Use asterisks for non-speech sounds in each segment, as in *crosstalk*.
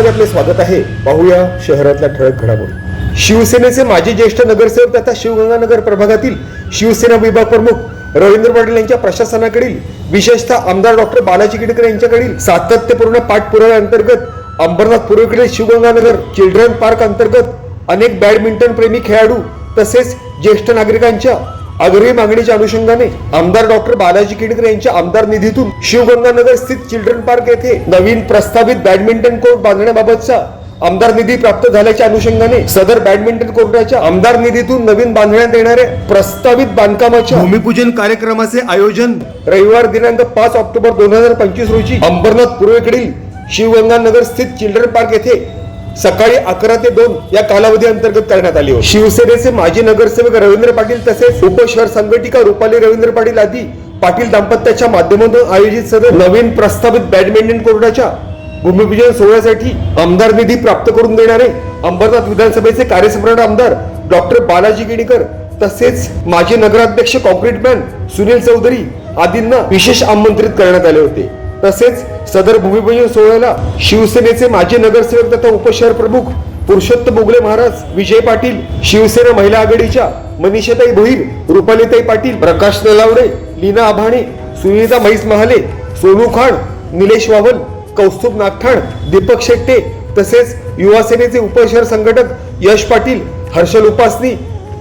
मध्ये आपले स्वागत आहे. पाहूया शहरातल्या ठळक घडामोडी. शिवसेनेचे माजी ज्येष्ठ नगरसेवक तथा शिवगंगानगर प्रभागातील शिवसेना विभाग प्रमुख रवींद्र पाटील यांच्या प्रशासनाकडील विशेषतः आमदार डॉक्टर बालाजी किडकर यांच्याकडील सातत्यपूर्ण पाठपुराव्याअंतर्गत अंबरनाथ पूर्वेकडील शिवगंगानगर चिल्ड्रन पार्क अंतर्गत अनेक बॅडमिंटन प्रेमी खेळाडू तसेच ज्येष्ठ नागरिकांच्या आग्रही मागणीच्या अनुषंगाने आमदार डॉक्टर बालाजी किडकर यांच्या आमदार निधीतून शिवगंगानगर स्थित चिल्ड्रन पार्क येथे नवीन प्रस्तावित बॅडमिंटन कोर्ट बांधण्याबाबतचा आमदार निधी प्राप्त झाल्याच्या अनुषंगाने सदर बॅडमिंटन कोर्टाच्या आमदार निधीतून नवीन बांधण्यात येणाऱ्या प्रस्तावित बांधकामाच्या भूमिपूजन कार्यक्रमाचे आयोजन रविवार दिनांक पाच ऑक्टोबर दोन हजार पंचवीस रोजी अंबरनाथ पूर्वेकडील शिवगंगानगर स्थित चिल्ड्रन पार्क येथे सकाळी अकरा ते दोन या कालावधी अंतर्गत करण्यात आली होती. शिवसेनेचे माजी नगरसेवक रवींद्र पाटील तसेच उपशहर संघटिका रुपाली रवींद्र पाटील आदी पाटील दाम्पत्याच्या माध्यमातून आयोजित सदर नवीन प्रस्तावित बॅडमिंटन कोर्टाच्या भूमिपूजन सोहळ्यासाठी आमदार निधी प्राप्त करून देणारे अंबरनाथ विधानसभेचे कार्यसम्राट आमदार डॉक्टर बालाजी गिणीकर तसेच माजी नगराध्यक्ष कॉन्क्रीट मॅन सुनील चौधरी आदींना विशेष आमंत्रित करण्यात आले होते. तसेच सदर भूमिपूजन सोहळ्याला शिवसेनेचे माजी नगरसेवक तथा उपशहर प्रमुख पुरुषोत्तम मुगले महाराज विजय पाटील शिवसेना महिला आघाडीच्या मनीषाताई भोईर रुपालीताई पाटील प्रकाश नलावडे लीना आभाणे सुनीता म्हैस महाले सोनू खान निलेश वावल कौस्तुभ नागठाण दीपक शेट्टे तसेच युवा सेनेचे उपशहर संघटक यश पाटील हर्षल उपासनी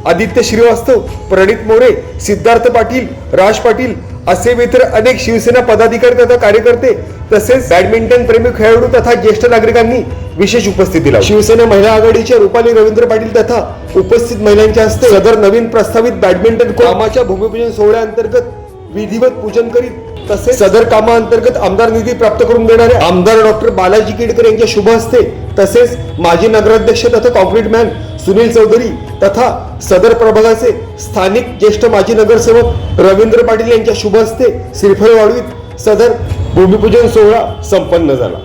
आदित्य श्रीवास्तव प्रणित मोरे सिद्धार्थ पाटील राज पाटील असे इतर अनेक शिवसेना पदाधिकारी तथा कार्यकर्ते तसेच बॅडमिंटन प्रेमी खेळाडू तथा ज्येष्ठ नागरिकांनी विशेष उपस्थिती लावली. शिवसेना महिला आघाडीच्या रुपाली रवींद्र पाटील तथा उपस्थित महिलांच्या हस्ते सदर नवीन प्रस्तावित बॅडमिंटन कामाच्या भूमिपूजन सोहळ्याअंतर्गत विधिवत पूजन करीत तसेच सदर कामाअंतर्गत आमदार निधी प्राप्त करून देणारे आमदार डॉक्टर बालाजी केडकर यांच्या शुभ हस्ते तसेच माजी नगराध्यक्ष तथा कॉन्क्रीट मॅन सुनील चौधरी तथा सदर प्रभागाचे स्थानिक ज्येष्ठ माजी नगरसेवक रवींद्र पाटील यांच्या शुभ हस्ते श्रीफळ वाढवीत सदर भूमिपूजन सोहळा संपन्न झाला.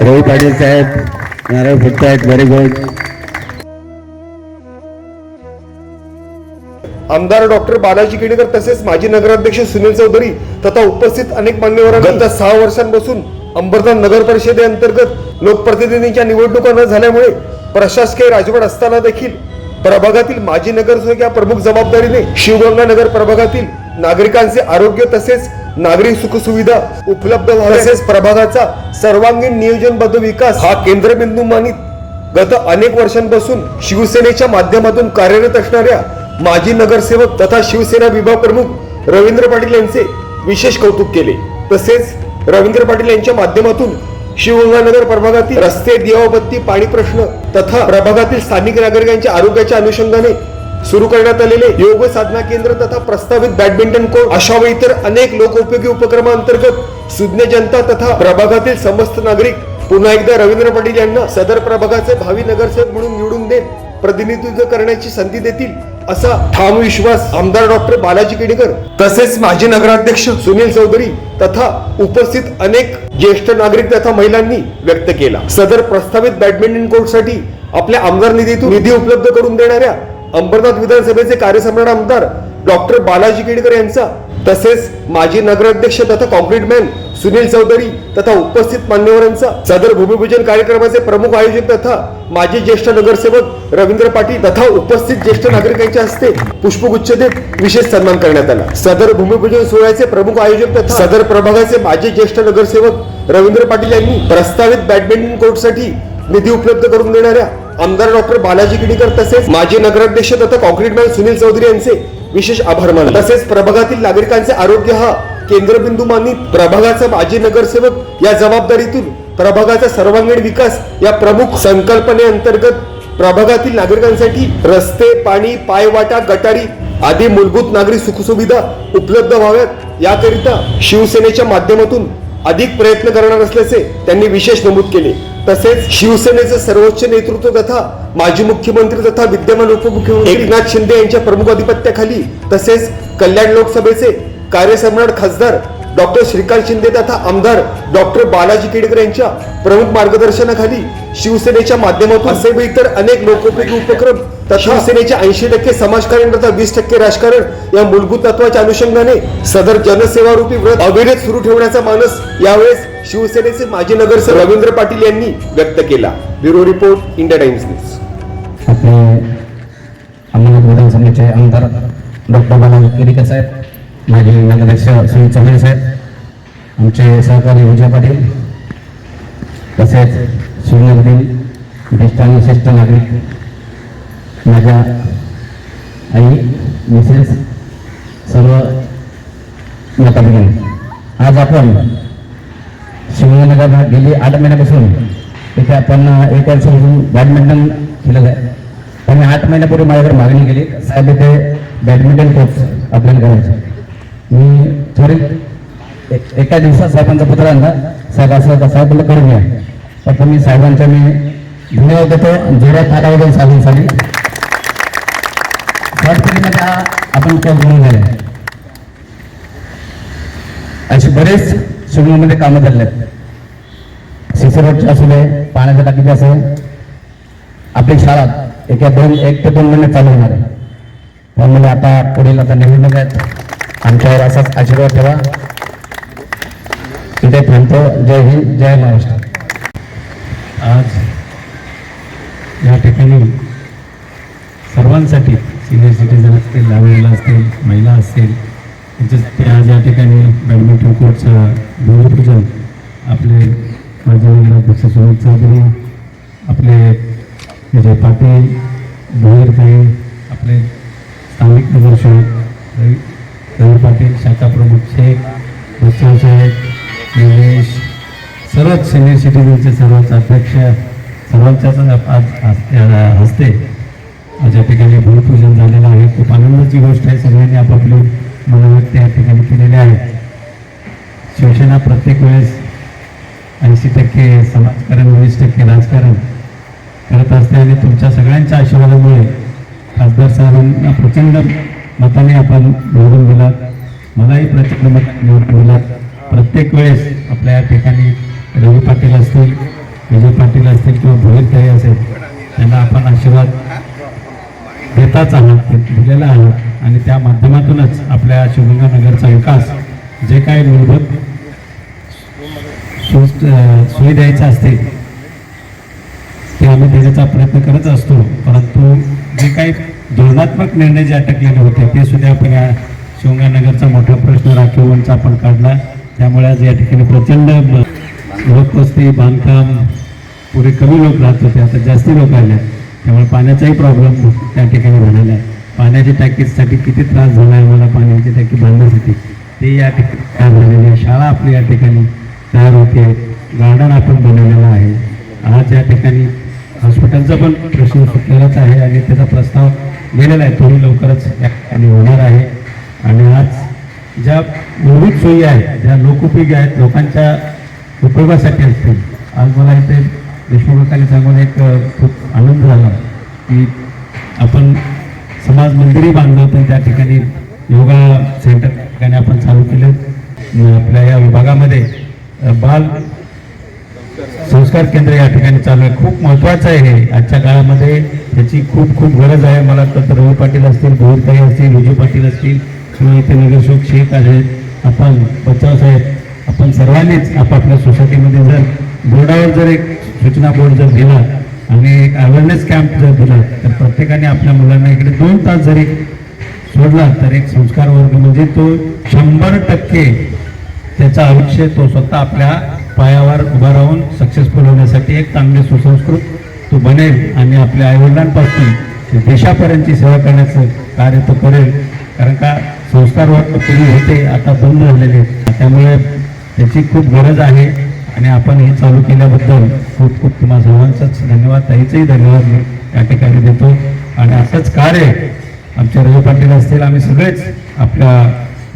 रवी पाटील साहेब नारळ फुटतायत व्हेरी गुड आमदार डॉक्टर बालाजी केडकर तसेच माजी नगराध्यक्ष सुनील चौधरी तथा उपस्थित अनेक मान्यवरांनी सहा वर्षांपासून अंबरनाथ नगर परिषदेअंतर्गत लोकप्रतिनिधींच्या निवडणुका न झाल्यामुळे प्रशासकीय राजवट असताना देखील प्रभागातील माजी नगरसेवक या प्रमुख जबाबदारीने शिवगंगा नगर प्रभागातील नागरिकांचे आरोग्य तसेच नागरिक सुखसुविधा उपलब्ध तसेच प्रभागाचा सर्वांगीण नियोजनबद्ध विकास हा केंद्रबिंदू मानित गत अनेक वर्षांपासून शिवसेनेच्या माध्यमातून कार्यरत असणाऱ्या माजी नगरसेवक तथा शिवसेना विभाग प्रमुख रवींद्र पाटील यांचे विशेष कौतुक केले. तसेच रवींद्र पाटील यांच्या माध्यमातून शिवगंगानगर प्रभागातील रस्ते दिवाबत्ती पाणी प्रश्न तथा प्रभागातील स्थानिक नागरिकांच्या आरोग्याच्या अनुषंगाने सुरू करण्यात आलेले योग साधना केंद्र तथा प्रस्तावित बॅडमिंटन कोर्ट अशा व इतर अनेक लोकोपयोगी उपक्रमांतर्गत सुज्ञ जनता तथा प्रभागातील समस्त नागरिक पुन्हा एकदा रवींद्र पाटील यांना सदर प्रभागाचे भावी नगरसेवक म्हणून निवडून देत प्रतिनिधित्व करण्याची संधी देतील. असा ठाम विश्वास आमदार डॉक्टर बालाजी केडीकर तसेच माजी नगराध्यक्ष सुनील चौधरी तथा उपस्थित अनेक ज्येष्ठ नागरिक तथा महिलांनी व्यक्त केला. सदर प्रस्तावित बॅडमिंटन कोर्टसाठी आपल्या आमदार निधीतून निधी उपलब्ध करून देणाऱ्या अंबरनाथ विधानसभेचे कार्यसम्राट आमदार डॉक्टर बालाजी केडकर यांचा तसेच माजी नगराध्यक्ष तथा कॉन्क्रीट मॅन सुनील चौधरी तथा उपस्थित मान्यवरांचा सदर भूमिपूजन कार्यक्रमाचे प्रमुख आयोजक तथा माजी ज्येष्ठ नगरसेवक रवींद्र पाटील तथा उपस्थित ज्येष्ठ नागरिकांच्या हस्ते पुष्पगुच्छ देत विशेष सन्मान करण्यात आला. सदर भूमिपूजन सोहळ्याचे प्रमुख आयोजक तथा सदर प्रभागाचे माजी ज्येष्ठ नगरसेवक रवींद्र पाटील यांनी प्रस्तावित बॅडमिंटन कोर्टसाठी निधी उपलब्ध करून देणाऱ्या आमदार डॉक्टर बालाजी किडीकर तसेच माजी नगराध्यक्ष तथा कॉन्क्रीट मॅन सुनील चौधरी यांचे विशेष आभार मानले. तसेच प्रभागातील नागरिकांचे आरोग्य हा केंद्रबिंदू मानित प्रभागाचा माजी नगरसेवक या जबाबदारीतून प्रभागाचा सर्वांगीण विकास या प्रमुख संकल्पनेअंतर्गत प्रभागातील नागरिकांसाठी रस्ते पाणी पायवाटा गटारी आदी मूलभूत नागरिक सुखसुविधा उपलब्ध व्हाव्यात. याकरिता शिवसेनेच्या माध्यमातून अधिक प्रयत्न करणार असल्याचे त्यांनी विशेष नमूद केले. तसेच शिवसेनेचे सर्वोच्च नेतृत्व तथा माजी मुख्यमंत्री तथा विद्यमान उपमुख्यमंत्री एकनाथ शिंदे यांच्या प्रमुख अधिपत्याखाली तसेच कल्याण लोकसभेचे कार्यसम्राट खासदार डॉक्टर श्रीकांत शिंदे तथा आमदार डॉक्टर बालाजी केडकर यांच्या प्रमुख मार्गदर्शनाखाली शिवसेनेच्या माध्यमातून असे इतर अनेक लोकोपयोगी उपक्रम तथा शिवसेनेच्या ऐंशी टक्के समाजकारण तथा वीस टक्के राजकारण या मूलभूत तत्वाच्या अनुषंगाने सदर जनसेवा रूपी व्रत अविरत सुरू ठेवण्याचा मानस यावेळेस शिवसेनेचे माजी नगरसेवक रवींद्र पाटील यांनी व्यक्त केला. Bureau report India Times news. आपले अंमलनाथ विधानसभेचे आमदार डॉक्टर बालाजी केरीकर साहेब माजी नगराध्यक्ष श्री चव्हाण साहेब आमचे सहकारी विजय पाटील तसेच शिवनगरील ज्येष्ठ आणि श्रेष्ठ नागरिक माझ्या आई मिसेस सर्व माता आज आपण शिवनगरला गेली आठ महिन्यापासून तिथे आपण एक वर्षापासून बॅडमिंटन खेळत आहे. त्यांनी आठ महिन्यापूर्वी माझ्याकडे मागणी केली साहेब इथे बॅडमिंटन कोच आपल्याला करायचं मी थोडी एका दिवसात साहेबांचा पत्र आणला. साहेब असं होता साहेब करून घ्या. फक्त मी साहेबांचा मी धन्यवाद देतो. जोरात कालावधी साहेबांसाठी. म्हणजे हा आपण कोच म्हणून झाले असे बरेच शिवण्यामध्ये कामं झाले आहेत सीसी असू दे पाण्याच्या टाकीचे असेल आपली शाळा एका दोन एक ते दोन महिने चालू होणार आहे. म्हणून आता पुढील आता निवडणूक आहेत. आमच्यावर असाच आशीर्वाद ठेवा. इथे थांबतो. जय हिंद जय महाराष्ट्र. आज या ठिकाणी सर्वांसाठी सिनियर सिटीजन असतील लावलेला असतील महिला असतील त्यांच्या आज या ठिकाणी बॅडमिंटन कोर्टचं भूमिपूजन आपले माजी अध्यक्ष सुनील चौधरी आपले विजय पाटील भोईरताई आपले स्थानिक नगरसेवक रवी रवी पाटील शाखा प्रमुख शेख बच्चन साहेब निलेश सर्वच सिनियर सिटीजनचे सर्वच अध्यक्ष सर्वांच्याच आज हस्ते आज या ठिकाणी भूमिपूजन झालेलं आहे. खूप आनंदाची गोष्ट आहे. सगळ्यांनी आपापली मनोव्यक्त या ठिकाणी केलेली आहे. शिवसेना प्रत्येक वेळेस ऐंशी टक्के समाजकारण वीस टक्के राजकारण करत असते आणि तुमच्या सगळ्यांच्या आशीर्वादामुळे खासदार साहेबांना प्रचंड मताने आपण निवडून दिलात. मलाही प्रचंड मताने निवडून दिलात. प्रत्येक वेळेस आपल्या या ठिकाणी रवी पाटील असतील विजय पाटील असतील किंवा भोईरताई असेल त्यांना आपण आशीर्वाद देताच आहात दिलेला आहात. आणि त्या माध्यमातूनच आपल्या शिवगंगानगरचा विकास जे काही मूलभूत सु सोयी द्यायच्या असतील ते आम्ही देण्याचा प्रयत्न करत असतो. परंतु जे काही धोरणात्मक निर्णय जे अटकलेले होते ते सुद्धा आपण या शिवगंगानगरचा मोठा प्रश्न राखीवचा आपण काढला. त्यामुळे आज या ठिकाणी प्रचंड लोकवस्ती बांधकाम पुरे कमी लोक राहत होते आता जास्ती लोक आले त्यामुळे पाण्याचाही प्रॉब्लेम त्या ठिकाणी झालेला आहे. पाण्याच्या टाकीसाठी किती त्रास झाला आहे मला पाण्याची टाकी बांधण्यासाठी ते या ठिकाणी झालेली आहे शाळा आपली या ठिकाणी तयार होते गार्डन आपण बनवलेलं आहे. आज या ठिकाणी हॉस्पिटलचा पण प्रश्न सुटलेलाच आहे आणि त्याचा प्रस्ताव गेलेला आहे. तोही लवकरच या ठिकाणी होणार आहे. आणि आज ज्या मूलभूत सोयी आहेत ज्या लोकोपयोगी आहेत लोकांच्या उपयोगासाठी असतील. आज मला इथे देशमुखांनी सांगून एक खूप आनंद झाला की आपण समाज मंदिरही बांधलं होतं त्या ठिकाणी योगा सेंटर ठिकाणी आपण चालू केलं. आपल्या या विभागामध्ये बाल संस्कार केंद्र या ठिकाणी चालू आहे. खूप महत्त्वाचं आहे हे. आजच्या काळामध्ये त्याची खूप खूप गरज आहे. मला तर रवी पाटील असतील भोरताई असतील विजय पाटील असतील किंवा इथे नगरसेवक शेख आहेत आपण बचाव आहेत आपण सर्वांनीच आपापल्या सोसायटीमध्ये जर बोर्डावर जर एक सूचना बोर्ड जर दिला आणि एक अवेअरनेस कॅम्प जर दिला तर प्रत्येकाने आपल्या मुलांना इकडे दोन तास जरी सोडला तर एक संस्कार वर्ग म्हणजे तो शंभर टक्के त्याचा आयुष्य तो स्वतः आपल्या पायावर उभा राहून सक्सेसफुल होण्यासाठी एक चांगले सुसंस्कृत तो बनेल आणि आपल्या आईवडिलांपासून देशापर्यंतची सेवा करण्याचं कार्य तो करेल कारण का संस्कार पूर्वी होते आता बंद झालेले आहेत. त्यामुळे त्याची खूप गरज आहे आणि आपण हे चालू केल्याबद्दल खूप खूप तुम्हा सर्वांचाच धन्यवाद ताईचंही धन्यवाद मी या ठिकाणी देतो आणि असंच कार्य आमचे रवी पाटील असतील आम्ही सगळेच आपल्या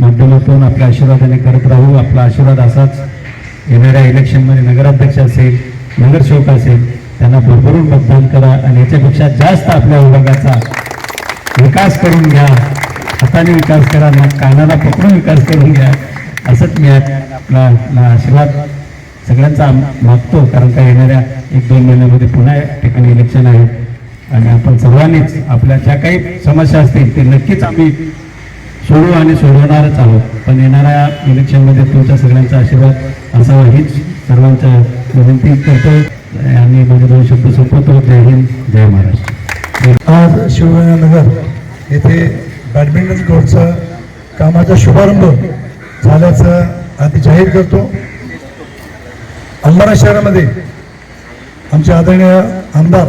माध्यमातून आपल्या आशीर्वादाने करत राहू. आपला आशीर्वाद असाच. येणाऱ्या इलेक्शनमध्ये नगराध्यक्ष असेल नगरसेवक असेल त्यांना भरभरून मतदान करा आणि याच्यापेक्षा जास्त आपल्या विभागाचा विकास करून घ्या. हाताने विकास करा ना कानाला पकडून विकास करून घ्या. असंच मी आपला आपला आशीर्वाद सगळ्यांचा मागतो. कारण का येणाऱ्या एक दोन महिन्यामध्ये पुन्हा या ठिकाणी इलेक्शन आहे. आणि आपण सर्वांनीच आपल्या ज्या काही समस्या असतील ते नक्कीच आम्ही सोडू आणि सोडवणारच आहोत. पण येणाऱ्या इलेक्शनमध्ये तुमच्या सगळ्यांचा आशीर्वाद असावा हीच सर्वांच्या विनंती करतो आणि माझे दोन शब्द सोपवतो. जय हिंद जय महाराष्ट्र. आज शिवगंगानगर येथे बॅडमिंटन कोर्टचा कामाचा शुभारंभ झाल्याचं आधी जाहीर करतो. अंबारा शहरामध्ये आमचे आदरणीय आमदार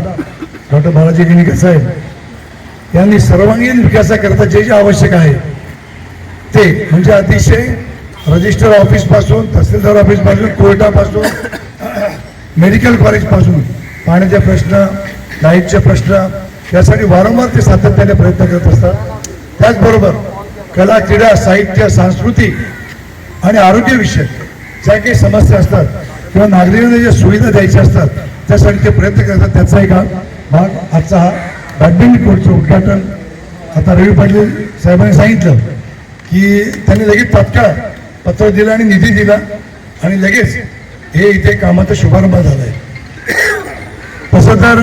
डॉक्टर बालाजी गिणीकर साहेब यांनी सर्वांगीण विकासाकरता जे जे आवश्यक आहे ते म्हणजे अतिशय रजिस्टर ऑफिसपासून तहसीलदार ऑफिसपासून कोर्टापासून *coughs* मेडिकल कॉलेजपासून पाण्याचे प्रश्न लाईटचे प्रश्न यासाठी वारंवार ते सातत्याने प्रयत्न करत असतात. त्याचबरोबर कला क्रीडा साहित्य सांस्कृतिक आणि आरोग्यविषयक ज्या काही समस्या असतात किंवा नागरिकांना ज्या सुविधा द्यायच्या असतात त्यासाठी ते प्रयत्न करतात त्याचा एक भाग आजचा हा बॅडमिंटन कोर्टचं उद्घाटन आता रवी पाटील साहेबांनी सांगितलं. की त्यांनी लगेच तात्काळ पत्र दिलं आणि निधी दिला. आणि लगेच हे इथे कामाचा शुभारंभ झाला आहे तसं तर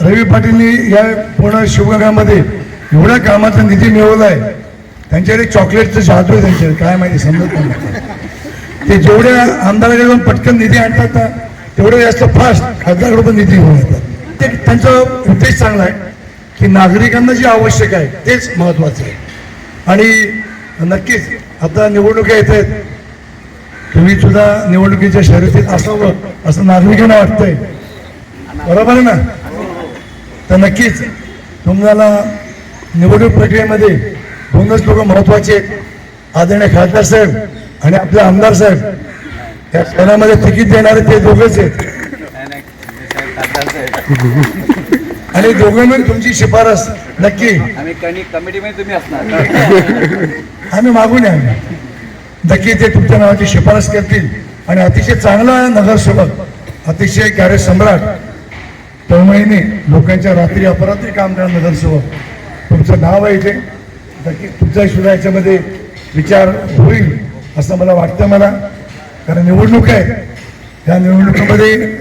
रवी पाटीलनी या पूर्ण शिवगंगामध्ये एवढ्या कामाचा निधी मिळवला आहे त्यांच्याकडे चॉकलेटचं जादू आहे त्यांच्याकडे काय माहिती समजत नाही ते जेवढ्या आमदाराकडे जाऊन पटकन निधी आणतात ना तेवढं जास्त फास्ट खासदाराकडे पण निधी घेऊन येतात. ते त्यांचा उद्देश चांगला आहे की नागरिकांना जे आवश्यक आहे तेच महत्वाचं आहे. आणि नक्कीच. आता निवडणुका येत आहेत. तुम्ही सुद्धा निवडणुकीच्या शर्यतीत असावं असं नागरिकांना वाटतंय. बरोबर आहे ना? तर नक्कीच तुम्हाला निवडणूक प्रक्रियेमध्ये दोनच लोक महत्त्वाचे आहेत. आदरणीय खासदार साहेब आणि आपले आमदार साहेब या शहरामध्ये तिकीट देणारे ते दोघच आहेत. आणि दोघांनी तुमची शिफारस नक्की. आम्ही कमिटीमध्ये तुम्ही असणार. *laughs* आम्ही मागून या नक्की ते तुमच्या नावाची शिफारस करतील. आणि अतिशय चांगला नगरसेवक अतिशय कार्यसम्राट तळमळीने लोकांच्या रात्री अपरात्री काम करणार नगरसेवक. तुमचं नाव आहे इथे नक्की तुमचा सुद्धा याच्यामध्ये विचार होईल असं मला वाटतं मला. कारण निवडणूक आहे. या निवडणुकीमध्ये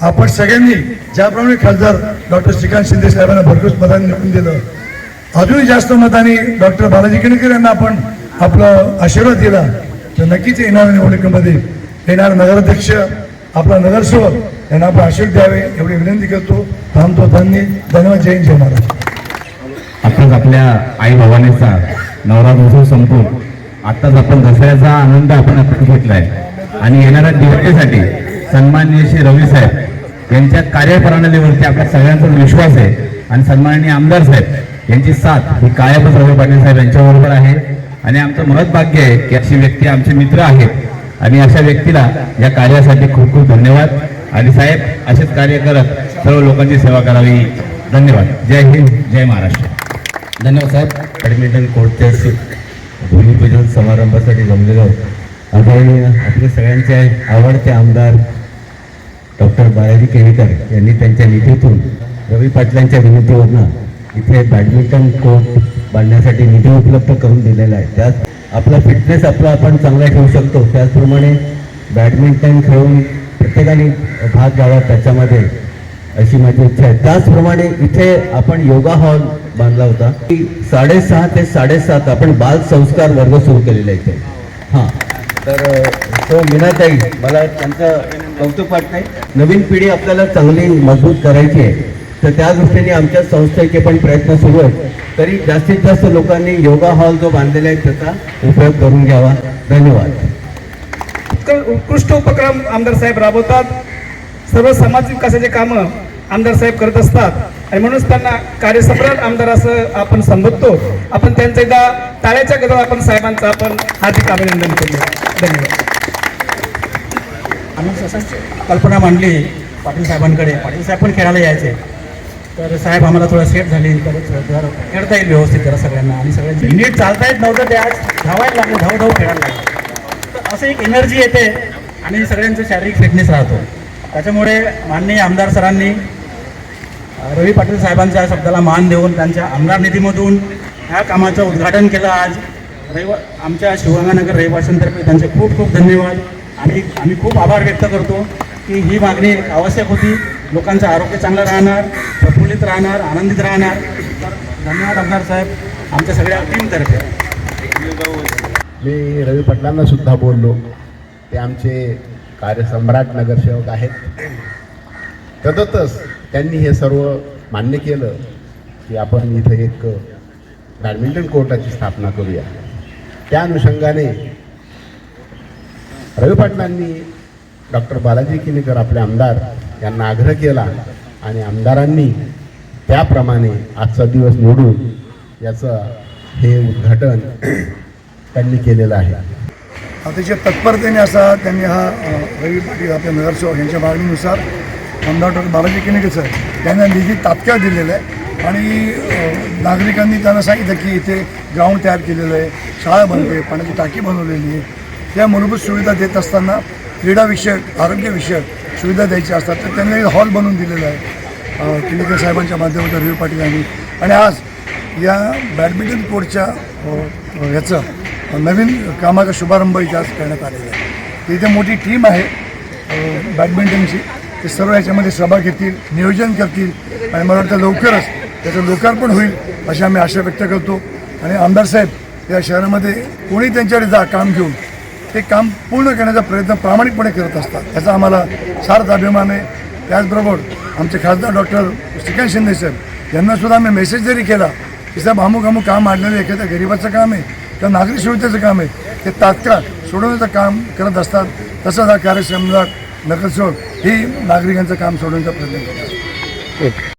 आपण सगळ्यांनी ज्याप्रमाणे खासदार डॉक्टर श्रीकांत शिंदे साहेबांना भरघोस मतांनी निवडून दिलं अजूनही जास्त मताने डॉक्टर बालाजी किणकर यांना आपण आपला आशीर्वाद दिला तर नक्कीच येणाऱ्या निवडणुकीमध्ये. येणारा नगराध्यक्ष आपला नगरसेवक यांना आपण आशीर्वाद द्यावे एवढी विनंती करतो. थांबतो धन्य धन्यवाद जय जय महाराज आपण आपल्या आई भावानेचा नवरात्रोत्सव संपून आताच आपण दसऱ्याचा आनंद आपण आपण घेतलाय. आणि येणाऱ्या दिवाळीसाठी सन्माननीय श्री रवी साहेब यांच्या कार्यप्रणालीवरती आपल्या सगळ्यांचा विश्वास आहे. आणि सन्माननीय आमदार साहेब यांची साथ ही कायमच रवी पाटील साहेब यांच्याबरोबर आहे. आणि आमचं महत् भाग्य आहे की अशी व्यक्ती आमचे मित्र आहेत. आणि अशा व्यक्तीला या कार्यासाठी खूप खूप धन्यवाद. आणि साहेब असेच कार्य करत सर्व लोकांची सेवा करावी. धन्यवाद. जय हिंद जय महाराष्ट्र. धन्यवाद साहेब. बॅडमिंटन कोर्टच्या भूमिपूजन समारंभासाठी जमलेलो आदरणीय आपले सगळ्यांचे आवडते आमदार डॉक्टर बालाजी केणेकर यांनी त्यांच्या निधीतून रवी पाटलांच्या विनंतीवरनं इथे बॅडमिंटन कोर्ट बांधण्यासाठी निधी उपलब्ध करून दिलेला आहे. त्यात आपला फिटनेस आपला आपण चांगला ठेवू शकतो. त्याचप्रमाणे बॅडमिंटन खेळून प्रत्येकाने भाग घ्यावा त्याच्यामध्ये अशी माझी इच्छा आहे. त्याचप्रमाणे इथे आपण योगा हॉल बांधला होता. की साडेसहा ते साडेसात आपण बाल संस्कार वर्ग सुरू केलेला इथे. हां. तर तो मीनाताई मला त्यांचं कौतुक वाटतंय. नवीन पिढी आपल्याला चांगली मजबूत करायची आहे. तर त्या दृष्टीने आमच्या संस्थेचे पण प्रयत्न सुरू आहेत. तरी जास्तीत जास्त लोकांनी योगा हॉल जो बांधलेला आहे त्याचा उपयोग करून घ्यावा. धन्यवाद. उत्क- उत्कृष्ट उपक्रम आमदार साहेब राबवतात. सर्व समाज विकासाचे कामं आमदार साहेब करत असतात. आणि म्हणूनच त्यांना कार्यसम्राट आमदार असं आपण संबोधतो. आपण त्यांचं एकदा टाळ्याच्या गजर आपण साहेबांचं आपण हार्दिक अभिनंदन करूया. धन्यवाद. आम्ही तसंच कल्पना मांडली पाटील साहेबांकडे. पाटील साहेब पण खेळायला यायचे. तर साहेब आम्हाला थोडं सेट झाली. तर जर खेळता येईल व्यवस्थित जरा सगळ्यांना. आणि सगळ्यांची नीट चालता येत नव्हतं ते आज धावायला लागले धाव धाव खेळायला लागले. तर असं एक एनर्जी येते आणि सगळ्यांचं शारीरिक फिटनेस राहतो. त्याच्यामुळे माननीय आमदार सरांनी रवी पाटील साहेबांच्या शब्दाला मान देऊन त्यांच्या आमदार निधीमधून ह्या कामाचं उद्घाटन केलं आज. रहिवा आमच्या शिवगंगानगर रहिवाशांतर्फे त्यांचे खूप खूप धन्यवाद. आणि आम्ही खूप आभार व्यक्त करतो की ही मागणी आवश्यक होती. लोकांचं आरोग्य चांगलं राहणार प्रफुल्लित राहणार आनंदित राहणार. धन्यवाद आमदार साहेब. आमच्या सगळ्या टीमतर्फे मी रवी पाटलांना सुद्धा बोललो. ते आमचे कार्यसम्राट नगरसेवक आहेत. तदतच त्यांनी हे सर्व मान्य केलं की आपण इथं एक बॅडमिंटन कोर्टाची स्थापना करूया. त्या अनुषंगाने रवी पाटलांनी डॉक्टर बालाजी किनीकर आपले आमदार यांना आग्रह केला आणि आमदारांनी त्याप्रमाणे आजचा दिवस निवडून याचं हे उद्घाटन त्यांनी केलेलं आहे. अतिशय तत्परतेने असा त्यांनी हा रवी पाटील आपल्या नगरसेवक यांच्या मागणीनुसार आमदार डॉक्टर बालाजी किनेकर सर त्यांना निधी तात्काळ दिलेला आहे आणि नागरिकांनी त्यांना सांगितलं की इथे ग्राउंड तयार केलेलं आहे शाळा बनते पाण्याची टाकी बनवलेली आहे. या मूलभूत सुविधा देत असताना क्रीडाविषयक आरोग्यविषयक सुविधा द्यायच्या असतात तर त्यांनी हॉल बनवून दिलेला आहे. अ, साहेबांच्या माध्यमातून रवी पाटील यांनी. आणि आज या बॅडमिंटन कोर्टच्या ह्याचं नवीन कामाचा शुभारंभ इथे आज करण्यात आलेला आहे. इथे मोठी टीम आहे बॅडमिंटनची ते सर्व याच्यामध्ये सभा घेतील नियोजन करतील. आणि मला वाटतं लवकरच त्याचं लोकार्पण होईल अशी आम्ही आशा व्यक्त करतो. आणि आमदार साहेब या शहरामध्ये कोणी त्यांच्याकडे जा काम घेऊन ते काम पूर्ण करण्याचा प्रयत्न प्रामाणिकपणे करत असतात. याचा आम्हाला सार्थ अभिमान आहे. त्याचबरोबर आमचे खासदार डॉक्टर श्रीकांत शिंदे साहेब यांना सुद्धा आम्ही मेसेज जरी केला की साहेब अमुक अमुक काम आणलेलं एखाद्या गरिबाचं काम आहे किंवा नागरिक सुविधेचं काम आहे ते तात्काळ सोडवण्याचं काम करत असतात. तसंच हा कार्यक्षमदार नगरसेवक ही नागरिकांचं काम सोडवण्याचा प्रयत्न करतात. ओके.